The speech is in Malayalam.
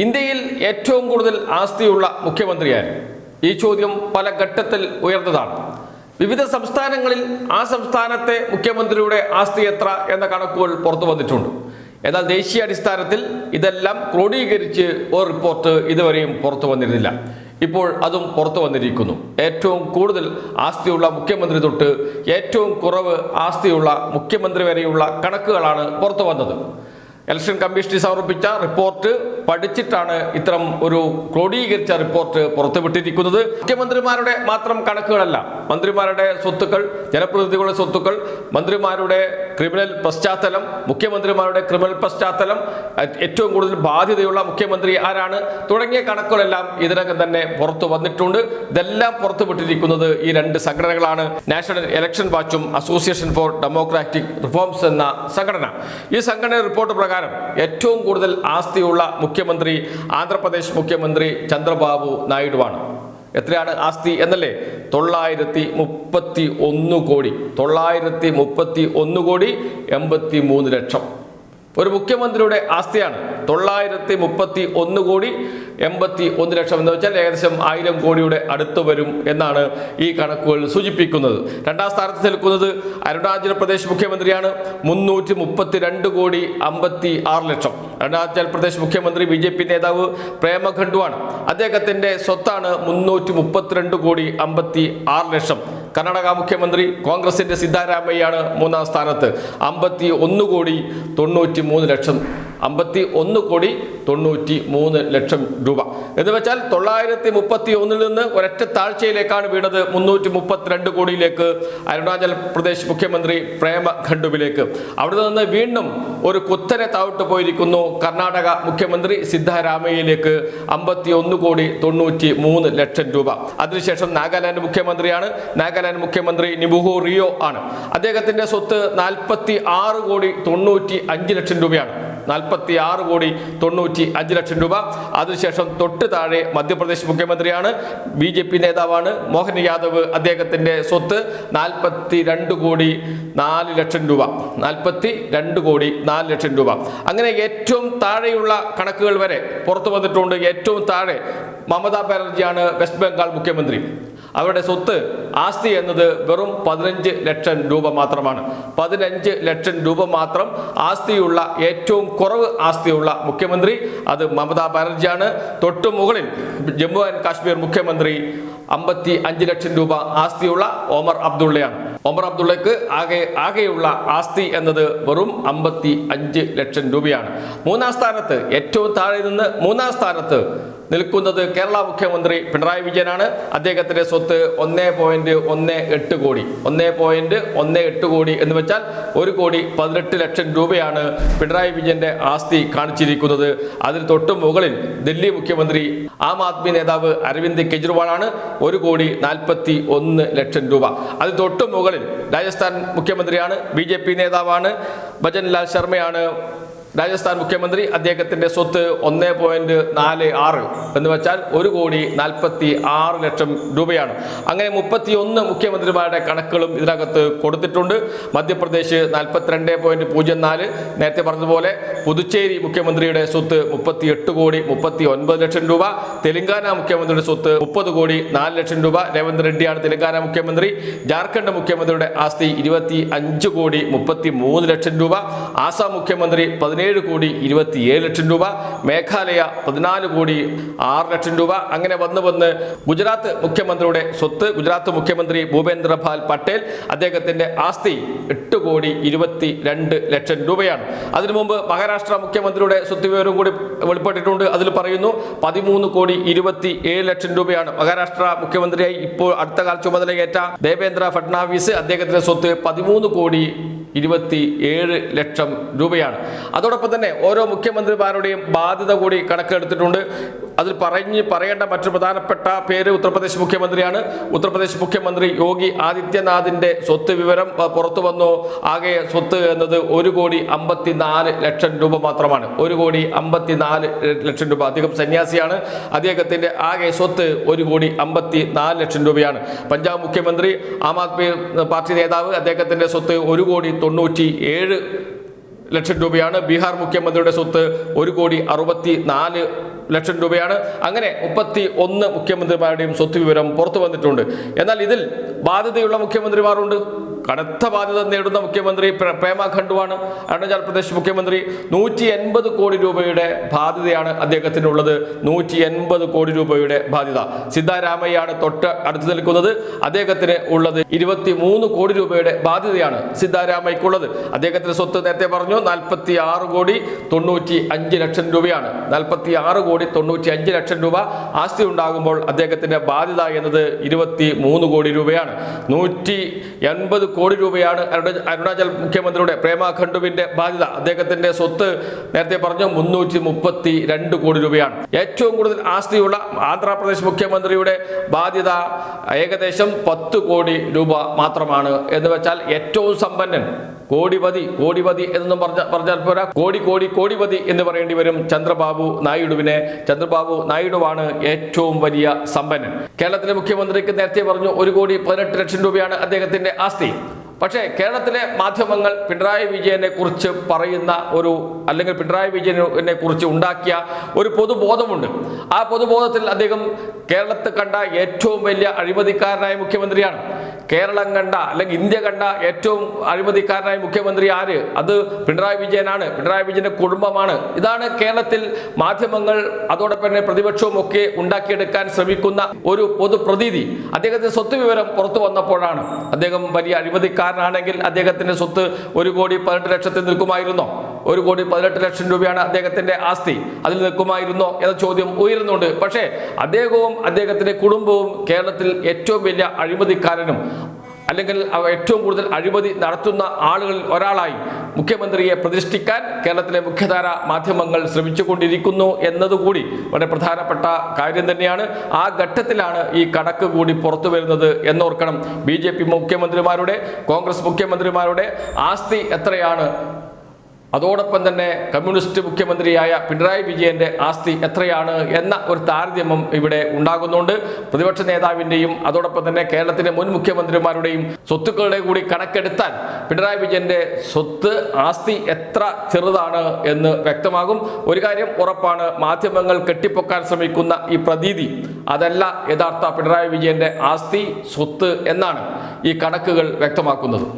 ഇന്ത്യയിൽ ഏറ്റവും കൂടുതൽ ആസ്തിയുള്ള മുഖ്യമന്ത്രിയായി ഈ ചോദ്യം പല ഘട്ടത്തിൽ ഉയർന്നതാണ്. വിവിധ സംസ്ഥാനങ്ങളിൽ ആ സംസ്ഥാനത്തെ മുഖ്യമന്ത്രിയുടെ ആസ്തി എത്ര എന്ന കണക്കുകൾ പുറത്തു വന്നിട്ടുണ്ട്. എന്നാൽ ദേശീയ അടിസ്ഥാനത്തിൽ ഇതെല്ലാം ക്രോഡീകരിച്ച് ഒരു റിപ്പോർട്ട് ഇതുവരെയും പുറത്തു വന്നിരുന്നില്ല. ഇപ്പോൾ അതും പുറത്തു വന്നിരിക്കുന്നു. ഏറ്റവും കൂടുതൽ ആസ്തിയുള്ള മുഖ്യമന്ത്രി തൊട്ട് ഏറ്റവും കുറവ് ആസ്തിയുള്ള മുഖ്യമന്ത്രി വരെയുള്ള കണക്കുകളാണ് പുറത്തു വന്നത്. ഇലക്ഷൻ കമ്മീഷൻ സമർപ്പിച്ച റിപ്പോർട്ട് പഠിച്ചിട്ടാണ് ഇത്തരം ഒരു ക്രോഡീകരിച്ച റിപ്പോർട്ട് പുറത്തുവിട്ടിരിക്കുന്നത്. മുഖ്യമന്ത്രിമാരുടെ മാത്രം കണക്കുകളല്ല. മന്ത്രിമാരുടെ സ്വത്തുക്കൾ ജനപ്രതിനിധികളുടെ സ്വത്തുക്കൾ മന്ത്രിമാരുടെ ക്രിമിനൽ പശ്ചാത്തലം മുഖ്യമന്ത്രിമാരുടെ ക്രിമിനൽ പശ്ചാത്തലം ഏറ്റവും കൂടുതൽ ബാധ്യതയുള്ള മുഖ്യമന്ത്രി ആരാണ്? തുടങ്ങിയ കണക്കുകളെല്ലാം ഇതിനകം തന്നെ പുറത്തു വന്നിട്ടുണ്ട്. ഇതെല്ലാം പുറത്തുവിട്ടിരിക്കുന്നത് ഈ രണ്ട് സംഘടനകളാണ്. നാഷണൽ ഇലക്ഷൻ വാച്ചും അസോസിയേഷൻ ഫോർ ഡെമോക്രാറ്റിക് റിഫോംസ് എന്ന സംഘടന. ഈ സംഘടന റിപ്പോർട്ട് പ്രകാരം ഏറ്റവും കൂടുതൽ ആസ്തിയുള്ള മുഖ്യമന്ത്രി ആന്ധ്രാപ്രദേശ് മുഖ്യമന്ത്രി ചന്ദ്രബാബു നായിഡുവാണ്. എത്രയാണ് ആസ്തി എന്നല്ലേ? തൊള്ളായിരത്തി മുപ്പത്തി ഒന്ന് കോടി. തൊള്ളായിരത്തി മുപ്പത്തി ഒന്ന് കോടി എൺപത്തി മൂന്ന് ലക്ഷം. ഒരു മുഖ്യമന്ത്രിയുടെ ആസ്തിയാണ്. തൊള്ളായിരത്തി മുപ്പത്തി ഒന്ന് കോടി എൺപത്തി ഒന്ന് ലക്ഷം എന്ന് വെച്ചാൽ ഏകദേശം ആയിരം കോടിയുടെ അടുത്ത് വരും എന്നാണ് ഈ കണക്കുകൾ സൂചിപ്പിക്കുന്നത്. രണ്ടാം സ്ഥാനത്ത് നിൽക്കുന്നത് അരുണാചൽ പ്രദേശ് മുഖ്യമന്ത്രിയാണ്. മുന്നൂറ്റി മുപ്പത്തി രണ്ട് കോടി അമ്പത്തി ആറ് ലക്ഷം. അരുണാചൽ പ്രദേശ് മുഖ്യമന്ത്രി ബി ജെ പി നേതാവ് പ്രേമ ഖണ്ഡുവാണ്. അദ്ദേഹത്തിന്റെ സ്വത്താണ് മുന്നൂറ്റി മുപ്പത്തിരണ്ട് കോടി അമ്പത്തി ആറ് ലക്ഷം. കർണാടക മുഖ്യമന്ത്രി കോൺഗ്രസിന്റെ സിദ്ധാരാമയ്യാണ് മൂന്നാം സ്ഥാനത്ത്. അമ്പത്തി ഒന്ന് കോടി തൊണ്ണൂറ്റി മൂന്ന് ലക്ഷം അമ്പത്തി ഒന്ന് കോടി തൊണ്ണൂറ്റി മൂന്ന് ലക്ഷം രൂപ. എന്ന് വെച്ചാൽ തൊള്ളായിരത്തി മുപ്പത്തി ഒന്നിൽ നിന്ന് ഒരൊറ്റ താഴ്ചയിലേക്കാണ് വീണത്. മുന്നൂറ്റി മുപ്പത്തിരണ്ട് കോടിയിലേക്ക് അരുണാചൽ പ്രദേശ് മുഖ്യമന്ത്രി പ്രേമ ഖണ്ഡുവിലേക്ക്. അവിടെ നിന്ന് വീണ്ടും ഒരു കുത്തനെ താവിട്ട് പോയിരിക്കുന്നു കർണാടക മുഖ്യമന്ത്രി സിദ്ധാരാമയ്യയിലേക്ക്. അമ്പത്തി ഒന്ന് കോടി തൊണ്ണൂറ്റി മൂന്ന് ലക്ഷം രൂപ. അതിനുശേഷം നാഗാലാൻഡ് മുഖ്യമന്ത്രിയാണ്. നാഗാലാൻഡ് മുഖ്യമന്ത്രി നിബുഹു റിയോ ആണ്. അദ്ദേഹത്തിന്റെ സ്വത്ത് നാൽപ്പത്തി ആറ് കോടി തൊണ്ണൂറ്റി അഞ്ച് ലക്ഷം രൂപയാണ്. നാൽപ്പത്തി ആറ് കോടി തൊണ്ണൂറ്റി അഞ്ച് ലക്ഷം രൂപ. അതിനുശേഷം തൊട്ട് താഴെ മധ്യപ്രദേശ് മുഖ്യമന്ത്രിയാണ് ബി ജെ പി നേതാവാണ് മോഹൻ യാദവ് അദ്ദേഹത്തിന്റെ സ്വത്ത് നാൽപ്പത്തി രണ്ട് കോടി നാല് ലക്ഷം രൂപ. നാൽപ്പത്തി രണ്ട് കോടി നാല് ലക്ഷം രൂപ. അങ്ങനെ ഏറ്റവും താഴെയുള്ള കണക്കുകൾ വരെ പുറത്തു വന്നിട്ടുണ്ട്. ഏറ്റവും താഴെ മമതാ ബാനർജിയാണ് വെസ്റ്റ് ബംഗാൾ മുഖ്യമന്ത്രി. അവരുടെ സ്വത്ത് ആസ്തി എന്നത് വെറും പതിനഞ്ച് ലക്ഷം രൂപ മാത്രമാണ്. പതിനഞ്ച് ലക്ഷം രൂപ മാത്രം ആസ്തിയുള്ള ഏറ്റവും കുറവ് ആസ്തിയുള്ള മുഖ്യമന്ത്രി അത് മമതാ ബാനർജിയാണ്. തൊട്ടു മുകളിൽ ജമ്മു ആൻഡ് കാശ്മീർ മുഖ്യമന്ത്രി അമ്പത്തി അഞ്ച് ലക്ഷം രൂപ ആസ്തിയുള്ള ഒമർ അബ്ദുള്ളയാണ്. ഒമർ അബ്ദുള്ളയ്ക്ക് ആകെ ആകെയുള്ള ആസ്തി എന്നത് വെറും അമ്പത്തി അഞ്ച് ലക്ഷം രൂപയാണ്. മൂന്നാം സ്ഥാനത്ത് ഏറ്റവും താഴെ നിന്ന് മൂന്നാം സ്ഥാനത്ത് നിൽക്കുന്നത് കേരള മുഖ്യമന്ത്രി പിണറായി വിജയനാണ്. അദ്ദേഹത്തിന്റെ സ്വത്ത് ഒന്നേ പോയിന്റ് ഒന്ന് എട്ട് കോടി. ഒന്ന് പോയിന്റ് ഒന്ന് എട്ട് കോടി എന്ന് വെച്ചാൽ ഒരു കോടി പതിനെട്ട് ലക്ഷം രൂപയാണ് പിണറായി വിജയന്റെ ആസ്തി കാണിച്ചിരിക്കുന്നത്. അതിന് തൊട്ട് മുകളിൽ ദില്ലി മുഖ്യമന്ത്രി ആം ആദ്മി നേതാവ് അരവിന്ദ് കെജ്രിവാളാണ് ഒരു കോടി നാൽപ്പത്തി ഒന്ന് ലക്ഷം രൂപ. അതിന് തൊട്ട് മുകളിൽ രാജസ്ഥാൻ മുഖ്യമന്ത്രിയാണ് ബി നേതാവാണ് ഭജൻലാൽ ശർമ്മയാണ് രാജസ്ഥാൻ മുഖ്യമന്ത്രി അദ്ദേഹത്തിന്റെ സ്വത്ത് ഒന്ന് പോയിന്റ് നാല് ആറ് എന്ന് വെച്ചാൽ ഒരു കോടി നാൽപ്പത്തി ആറ് ലക്ഷം രൂപയാണ്. അങ്ങനെ മുപ്പത്തി ഒന്ന് മുഖ്യമന്ത്രിമാരുടെ കണക്കുകളും ഇതിനകത്ത് കൊടുത്തിട്ടുണ്ട്. മധ്യപ്രദേശ് നാൽപ്പത്തിരണ്ട് പോയിന്റ് പൂജ്യം നാല്. നേരത്തെ പറഞ്ഞതുപോലെ പുതുച്ചേരി മുഖ്യമന്ത്രിയുടെ സ്വത്ത് മുപ്പത്തി എട്ട് കോടി മുപ്പത്തി ഒൻപത് ലക്ഷം രൂപ. തെലങ്കാന മുഖ്യമന്ത്രിയുടെ സ്വത്ത് മുപ്പത് കോടി നാല് ലക്ഷം രൂപ. രേവന്ത് റെഡ്ഡിയാണ് തെലങ്കാന മുഖ്യമന്ത്രി. ജാർഖണ്ഡ് മുഖ്യമന്ത്രിയുടെ ആസ്തി ഇരുപത്തി അഞ്ച് കോടി മുപ്പത്തി മൂന്ന് ലക്ഷം രൂപ. ആസാം മുഖ്യമന്ത്രി പതിനേഴ് കോടി ഇരുപത്തിയേഴ് ലക്ഷം രൂപ മേഘാലയ പതിനാല് കോടി ആറ് ലക്ഷം രൂപ. അങ്ങനെ വന്ന് വന്ന് ഗുജറാത്ത് മുഖ്യമന്ത്രിയുടെ സ്വത്ത് ഗുജറാത്ത് മുഖ്യമന്ത്രി ഭൂപേന്ദ്രഭാൽ പട്ടേൽ അദ്ദേഹത്തിന്റെ ആസ്തി എട്ട് കോടി ഇരുപത്തി രണ്ട് ലക്ഷം രൂപയാണ്. അതിനു മുമ്പ് മഹാരാഷ്ട്ര മുഖ്യമന്ത്രിയുടെ സ്വത്ത് വിവരം കൂടി വെളിപ്പെട്ടിട്ടുണ്ട്. അതിൽ പറയുന്നു പതിമൂന്ന് കോടി ഇരുപത്തി ഏഴ് ലക്ഷം രൂപയാണ് മഹാരാഷ്ട്ര മുഖ്യമന്ത്രിയായി ഇപ്പോൾ അടുത്ത കാല ചുമതലയേറ്റ ദേവേന്ദ്ര ഫഡ്നാവിസ്. അദ്ദേഹത്തിന്റെ സ്വത്ത് പതിമൂന്ന് കോടി ഇരുപത്തി ഏഴ് ലക്ഷം രൂപയാണ്. അതോടൊപ്പം തന്നെ ഓരോ മുഖ്യമന്ത്രിമാരുടെയും ബാധ്യത കൂടി കണക്കെടുത്തിട്ടുണ്ട് അതിൽ പറഞ്ഞ് പറയേണ്ട മറ്റു പ്രധാനപ്പെട്ട പേര് ഉത്തർപ്രദേശ് മുഖ്യമന്ത്രിയാണ്. ഉത്തർപ്രദേശ് മുഖ്യമന്ത്രി യോഗി ആദിത്യനാഥിന്റെ സ്വത്ത് വിവരം പുറത്തു വന്നു. ആകെ സ്വത്ത് എന്നത് ഒരു കോടി അമ്പത്തി നാല് ലക്ഷം രൂപ മാത്രമാണ്. ഒരു കോടി അമ്പത്തി നാല് ലക്ഷം രൂപ. അദ്ദേഹം സന്യാസിയാണ്. അദ്ദേഹത്തിന്റെ ആകെ സ്വത്ത് ഒരു കോടി അമ്പത്തി നാല് ലക്ഷം രൂപയാണ്. പഞ്ചാബ് മുഖ്യമന്ത്രി ആം ആദ്മി പാർട്ടി നേതാവ് അദ്ദേഹത്തിന്റെ സ്വത്ത് ഒരു കോടി തൊണ്ണൂറ്റി ഏഴ് ലക്ഷം രൂപയാണ്. ബീഹാർ മുഖ്യമന്ത്രിയുടെ സ്വത്ത് ഒരു കോടി അറുപത്തി നാല് ലക്ഷം രൂപയാണ്. അങ്ങനെ മുപ്പത്തി ഒന്ന് മുഖ്യമന്ത്രിമാരുടെയും സ്വത്ത് വിവരം പുറത്തു വന്നിട്ടുണ്ട്. എന്നാൽ ഇതിൽ ബാധ്യതയുള്ള മുഖ്യമന്ത്രിമാരുണ്ട്? കനത്ത ബാധ്യത നേടുന്ന മുഖ്യമന്ത്രി പ്രേമ ഖണ്ഡുവാണ്. അരുണാചൽ പ്രദേശ് മുഖ്യമന്ത്രി നൂറ്റി എൺപത് കോടി രൂപയുടെ ബാധ്യതയാണ് അദ്ദേഹത്തിനുള്ളത്. നൂറ്റി എൺപത് കോടി രൂപയുടെ ബാധ്യത. സിദ്ധാരാമയ്യാണ് തൊട്ട് അടുത്ത് നിൽക്കുന്നത്. അദ്ദേഹത്തിന് ഉള്ളത് ഇരുപത്തി മൂന്ന് കോടി രൂപയുടെ ബാധ്യതയാണ് സിദ്ധാരാമയ്ക്കുള്ളത്. അദ്ദേഹത്തിന്റെ സ്വത്ത് നേരത്തെ പറഞ്ഞു നാൽപ്പത്തി ആറ് കോടി തൊണ്ണൂറ്റി അഞ്ച് ലക്ഷം രൂപയാണ്. നാൽപ്പത്തി ആറ് കോടി തൊണ്ണൂറ്റി അഞ്ച് ലക്ഷം രൂപ ആസ്തി ഉണ്ടാകുമ്പോൾ അദ്ദേഹത്തിന്റെ ബാധ്യത എന്നത് ഇരുപത്തി മൂന്ന് കോടി രൂപയാണ്. നൂറ്റി എൺപത് കോടി രൂപയാണ് അരുണാചൽ മുഖ്യമന്ത്രിയുടെ പ്രേമ ഖണ്ഡുവിന്റെ ബാധ്യത. അദ്ദേഹത്തിന്റെ സ്വത്ത് നേരത്തെ പറഞ്ഞു മുന്നൂറ്റി മുപ്പത്തി രണ്ട് കോടി രൂപയാണ്. ഏറ്റവും കൂടുതൽ ആസ്തിയുള്ള ആന്ധ്രാപ്രദേശ് മുഖ്യമന്ത്രിയുടെ ബാധ്യത ഏകദേശം പത്ത് കോടി രൂപ മാത്രമാണ്. എന്ന് വെച്ചാൽ ഏറ്റവും സമ്പന്നൻ കോടിപതി കോടിപതി എന്നൊന്നും പറഞ്ഞ പറഞ്ഞാൽ പോരാ. കോടി കോടി കോടിപതി എന്ന് പറയേണ്ടി വരും ചന്ദ്രബാബു നായിഡുവിനെ. ചന്ദ്രബാബു നായിഡുവാണ് ഏറ്റവും വലിയ സമ്പന്നൻ. കേരളത്തിലെ മുഖ്യമന്ത്രിക്ക് നേരത്തെ പറഞ്ഞു ഒരു കോടി പതിനെട്ട് ലക്ഷം രൂപയാണ് അദ്ദേഹത്തിന്റെ ആസ്തി. പക്ഷേ കേരളത്തിലെ മാധ്യമങ്ങൾ പിണറായി വിജയനെ കുറിച്ച് പറയുന്ന ഒരു അല്ലെങ്കിൽ പിണറായി വിജയനെ കുറിച്ച് ഉണ്ടാക്കിയ ഒരു പൊതുബോധമുണ്ട്. ആ പൊതുബോധത്തിൽ അദ്ദേഹം കേരളത്തിൽ കണ്ട ഏറ്റവും വലിയ അഴിമതിക്കാരനായ മുഖ്യമന്ത്രിയാണ്. കേരളം കണ്ട അല്ലെങ്കിൽ ഇന്ത്യ കണ്ട ഏറ്റവും അഴിമതിക്കാരനായ മുഖ്യമന്ത്രി ആര്? അത് പിണറായി വിജയനാണ്. പിണറായി വിജയന്റെ കുടുംബമാണ്. ഇതാണ് കേരളത്തിൽ മാധ്യമങ്ങൾ അതോടൊപ്പം തന്നെ പ്രതിപക്ഷവും ഒക്കെ ഉണ്ടാക്കിയെടുക്കാൻ ശ്രമിക്കുന്ന ഒരു പൊതു പ്രതീതി അദ്ദേഹത്തിന്റെ സ്വത്ത് വിവരം പുറത്തു വന്നപ്പോഴാണ്. അദ്ദേഹം വലിയ അഴിമതിക്കാരനാണെങ്കിൽ അദ്ദേഹത്തിന്റെ സ്വത്ത് ഒരു കോടി പതിനെട്ട് ലക്ഷത്തിൽ നിൽക്കുമായിരുന്നോ? ഒരു കോടി പതിനെട്ട് ലക്ഷം രൂപയാണ് അദ്ദേഹത്തിന്റെ ആസ്തി. അതിൽ നിൽക്കുമായിരുന്നോ എന്ന ചോദ്യം ഉയരുന്നുണ്ട്. പക്ഷേ അദ്ദേഹവും അദ്ദേഹത്തിന്റെ കുടുംബവും കേരളത്തിൽ ഏറ്റവും വലിയ അഴിമതിക്കാരനും അല്ലെങ്കിൽ ഏറ്റവും കൂടുതൽ അഴിമതി നടത്തുന്ന ആളുകളിൽ ഒരാളായി മുഖ്യമന്ത്രിയെ പ്രതിഷ്ഠിക്കാൻ കേരളത്തിലെ മുഖ്യധാര മാധ്യമങ്ങൾ ശ്രമിച്ചുകൊണ്ടിരിക്കുന്നു എന്നതുകൂടി വളരെ പ്രധാനപ്പെട്ട കാര്യം തന്നെയാണ്. ആ ഘട്ടത്തിലാണ് ഈ കണക്ക് കൂടി പുറത്തു വരുന്നത് എന്നോർക്കണം. ബി മുഖ്യമന്ത്രിമാരുടെ കോൺഗ്രസ് മുഖ്യമന്ത്രിമാരുടെ ആസ്തി എത്രയാണ്? അതോടൊപ്പം തന്നെ കമ്മ്യൂണിസ്റ്റ് മുഖ്യമന്ത്രിയായ പിണറായി വിജയന്റെ ആസ്തി എത്രയാണ് എന്ന ഒരു താരതമ്യം ഇവിടെ ഉണ്ടാകുന്നുണ്ട്. പ്രതിപക്ഷ നേതാവിന്റെയും അതോടൊപ്പം തന്നെ കേരളത്തിലെ മുൻ മുഖ്യമന്ത്രിമാരുടെയും സ്വത്തുക്കളുടെ കൂടി കണക്കെടുത്താൽ പിണറായി വിജയന്റെ സ്വത്ത് ആസ്തി എത്ര ചെറുതാണ് എന്ന് വ്യക്തമാകും. ഒരു കാര്യം ഉറപ്പാണ് മാധ്യമങ്ങൾ കെട്ടിപ്പൊക്കാൻ ശ്രമിക്കുന്ന ഈ പ്രതീതി അതല്ല യഥാർത്ഥ പിണറായി വിജയന്റെ ആസ്തി സ്വത്ത് എന്നാണ് ഈ കണക്കുകൾ വ്യക്തമാക്കുന്നത്.